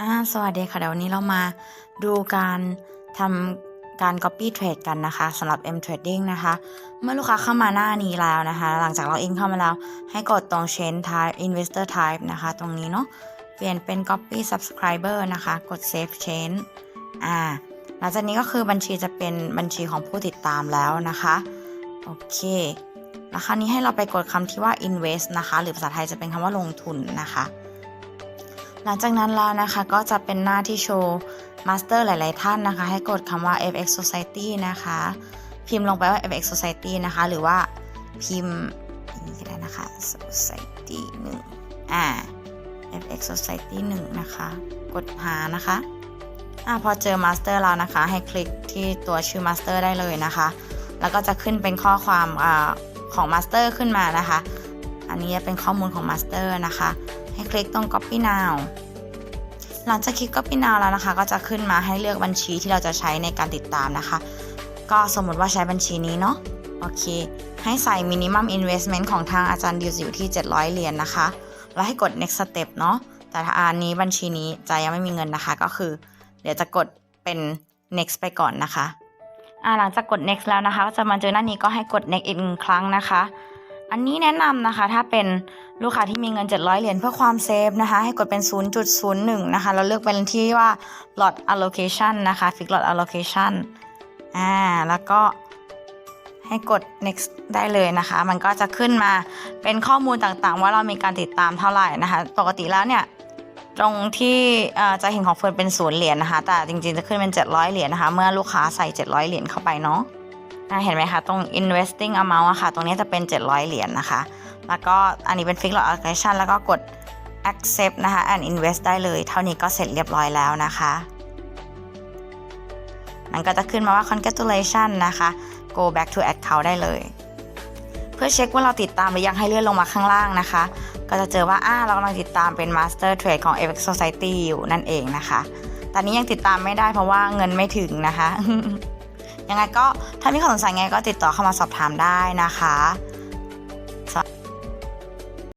อ่าสวัสดีค่ะเดี๋ยววันนี้เรามาดูการทำการ copy trade กันนะคะสำหรับ M Trading นะคะ เมื่อลูกค้าเข้ามาหน้านี้แล้วนะคะ หลังจากเราอินเข้ามาแล้ว ให้กดตรง change type investor type นะคะ ตรงนี้เนาะเปลี่ยนเป็น copy subscriber นะคะ กด save change อ่าหลังจากนี้ก็คือบัญชีจะเป็นบัญชีของผู้ติดตามแล้วนะคะ โอเคแล้วคราวนี้ให้เราไปกดคำที่ว่า invest นะคะ หรือภาษาไทยจะเป็นคำว่าลงทุนนะคะ หลังจากนั้นแล้วนะคะก็จะเป็นหน้าที่โชว์มาสเตอร์ห l าย ๆ ท่านนะคะ ให้กดคำว่า FX Society นะคะ พิมพ์ลงไปว่า FX Society นะคะ หรือว่าพิมพ์นี้ก็ได้นะคะ Society 1อ่า FX Society 1นะคะ กดหานะคะอ่าพอเจอมาสเตอร์แล้วนะคะ ให้คลิกที่ตัวชื่อมาสเตอร์ได้เลยนะคะ แล้วก็จะขึ้นเป็นข้อความอของมาสเตอร์ขึ้นมานะคะ อันนี้จะเป็นข้อมูลของมาสเตอร์นะคะ ให้คลิกตรง copy now หลังจากคลิก copy now แล้วนะคะ ก็จะขึ้นมาให้เลือกบัญชีที่เราจะใช้ในการติดตามนะคะ ก็สมมติว่าใช้บัญชีนี้เนาะโอเค ให้ใส่ minimum investment ของทางอาจารย์ดิวอยู่ที่ 700 เหรียญนะคะ แล้วให้กด next step เนาะ แต่ถ้าอันนี้บัญชีนี้จะยังไม่มีเงินนะคะ ก็คือ เดี๋ยวจะกดเป็น next ไปก่อนนะคะอ่าหลังจากกด next แล้วนะคะ ก็จะมาเจอหน้านี้ก็ให้กด next อีกหนึ่งครั้งนะคะ อันนี้แนะนำนะคะ ถ้าเป็นลูกค้าที่มีเงิน 700 เหรียญเพื่อความเซฟนะคะ ให้กดเป็น 0.01 นะคะแล้วเลือกเป็นที่ว่า lot allocation นะคะ fix lot allocation อ่า แล้วก็ให้กด next ได้เลยนะคะ มันก็จะขึ้นมาเป็นข้อมูลต่างๆ ว่าเรามีการติดตามเท่าไหร่นะคะ ปกติแล้วเนี่ย ตรงที่จะเห็นของเฟิร์นเป็นศูนย์เหรียญนะคะ แต่จริงๆจะขึ้นเป็น 700 เหรียญนะคะ เมื่อลูกค้าใส่ 700 เหรียญเข้าไปเนาะ เห็นไหมคะตรง investing amount อะค่ะ ตรงนี้จะเป็น 700 เหรียญนะคะ แล้วก็อันนี้เป็น fix lot allocation แล้วก็กด accept นะคะ and invest ได้เลย เท่านี้ก็เสร็จเรียบร้อยแล้วนะคะ มันก็จะขึ้นมาว่า congratulation นะคะ go back to account ได้เลย เพื่อเช็คว่าเราติดตามหรือยังให้เลื่อนลงมาข้างล่างนะคะ ก็จะเจอว่าอ่าเรากำลังติดตามเป็น master trade ของ FX Society อยู่นั่นเองนะคะ ตอนนี้ยังติดตามไม่ได้เพราะว่าเงินไม่ถึงนะคะ ยังไงก็ถ้ามีข้อสงสัยไงก็ติดต่อเข้ามาสอบถามได้นะคะ